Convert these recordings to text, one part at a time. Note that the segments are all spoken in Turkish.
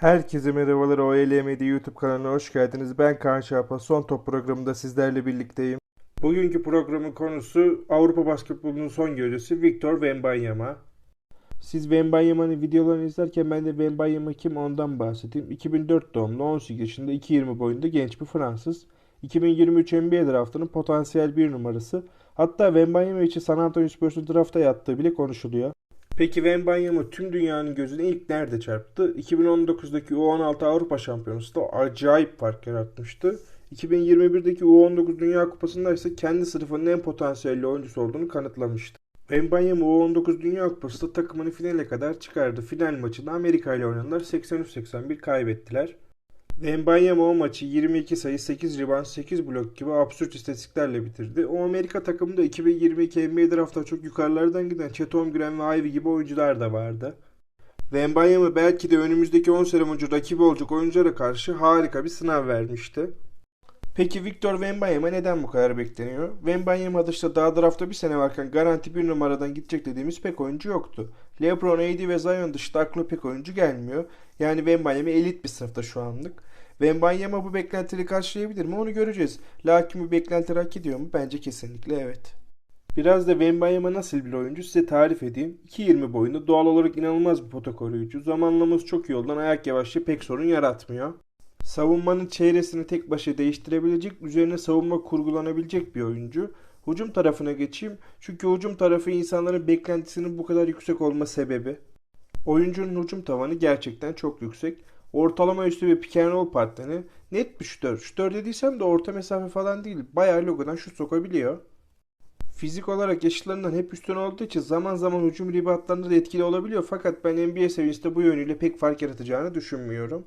Herkese merhabalar OLMD YouTube kanalına hoş geldiniz. Ben Kaan Şapa. Son Top programında sizlerle birlikteyim. Bugünkü programın konusu Avrupa basketbolunun son gözdesi Victor Wembanyama. Siz Wembanyama'nın videolarını izlerken ben de Wembanyama kim ondan bahsedeyim. 2004 doğumlu 18 yaşında 2.20 boyunda genç bir Fransız. 2023 NBA draftının potansiyel bir numarası. Hatta Wembanyama için San Antonio Spurs'un drafta yattığı bile konuşuluyor. Peki Wembanyama tüm dünyanın gözüne ilk nerede çarptı? 2019'daki U16 Avrupa Şampiyonası'nda acayip fark yaratmıştı. 2021'deki U19 Dünya Kupası'nda ise kendi sınıfının en potansiyelli oyuncusu olduğunu kanıtlamıştı. Wembanyama U19 Dünya Kupası'nda takımını finale kadar çıkardı. Final maçında Amerika ile oynadılar. 83-81 kaybettiler. Wembanyama o maçı 22 sayı, 8 rebound, 8 blok gibi absürt istatistiklerle bitirdi. O Amerika takımında 2022 NBA draft'a çok yukarılardan giden Chet Holmgren ve Ivy gibi oyuncular da vardı. Wembanyama belki de önümüzdeki 10 sene boyunca rakibi olacak oyunculara karşı harika bir sınav vermişti. Peki Victor Wembanyama neden bu kadar bekleniyor? Wembanyama dışında daha draftta bir sene varken garanti bir numaradan gidecek dediğimiz pek oyuncu yoktu. LeBron, AD ve Zion dışında aklıma pek oyuncu gelmiyor. Yani Wembanyama elit bir sınıfta şu anlık. Wembanyama bu beklentileri karşılayabilir mi onu göreceğiz. Lakin bu beklentileri hak ediyor mu? Bence kesinlikle evet. Biraz da Wembanyama nasıl bir oyuncu size tarif edeyim. 2.20 boyunda doğal olarak inanılmaz bir pota koruyucu. Zamanlaması çok iyi olduğundan ayak yavaşça pek sorun yaratmıyor. Savunmanın çeyresini tek başına değiştirebilecek, üzerine savunma kurgulanabilecek bir oyuncu. Hücum tarafına geçeyim. Çünkü hücum tarafı insanların beklentisinin bu kadar yüksek olma sebebi. Oyuncunun hücum tavanı gerçekten çok yüksek. Ortalama üstü bir pick and roll partneri. Net bir şütör. Şütör dediysem de orta mesafe falan değil. Bayağı logodan şut sokabiliyor. Fizik olarak yaşıtlarından hep üstün olduğu için zaman zaman hücum ribatlarında da etkili olabiliyor. Fakat ben NBA seviyesinde bu yönüyle pek fark yaratacağını düşünmüyorum.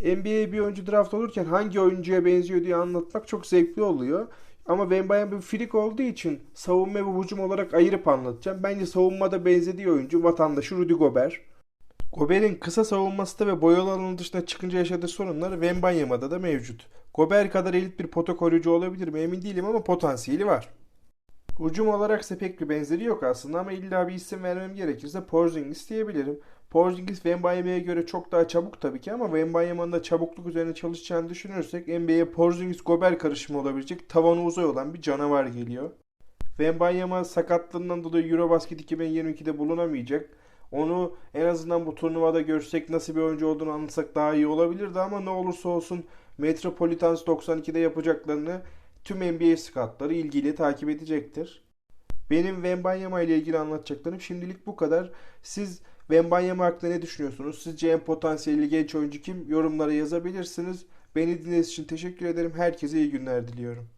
NBA'ye bir oyuncu draft olurken hangi oyuncuya benziyor diye anlatmak çok zevkli oluyor. Ama Wembanyama bir frik olduğu için savunma ve hücum olarak ayırıp anlatacağım. Bence savunmada benzediği oyuncu vatandaşı Rudy Gobert. Gobert'in kısa savunması ve boyalı alanın dışına çıkınca yaşadığı sorunlar Wembanyama'da da mevcut. Gobert kadar elit bir pota koruyucu olabilir mi emin değilim ama potansiyeli var. Hücum olarak ise pek bir benzeri yok aslında ama illa bir isim vermem gerekirse Porzingis diyebilirim. Porzingis Wembanyama'ya göre çok daha çabuk tabii ki ama Wembanyama'nın da çabukluk üzerine çalışacağını düşünürsek NBA'ye Porzingis-Gobert karışımı olabilecek tavanı uzay olan bir canavar geliyor. Wembanyama sakatlığından dolayı Eurobasket 2022'de bulunamayacak. Onu en azından bu turnuvada görsek nasıl bir oyuncu olduğunu anlatsak daha iyi olabilirdi ama ne olursa olsun Metropolitans 92'de yapacaklarını tüm NBA scoutları ilgiyle takip edecektir. Benim Wembanyama ile ilgili anlatacaklarım şimdilik bu kadar. Siz Wembanyama hakkında ne düşünüyorsunuz? Sizce en potansiyelli genç oyuncu kim? Yorumlara yazabilirsiniz. Beni dinlediğiniz için teşekkür ederim. Herkese iyi günler diliyorum.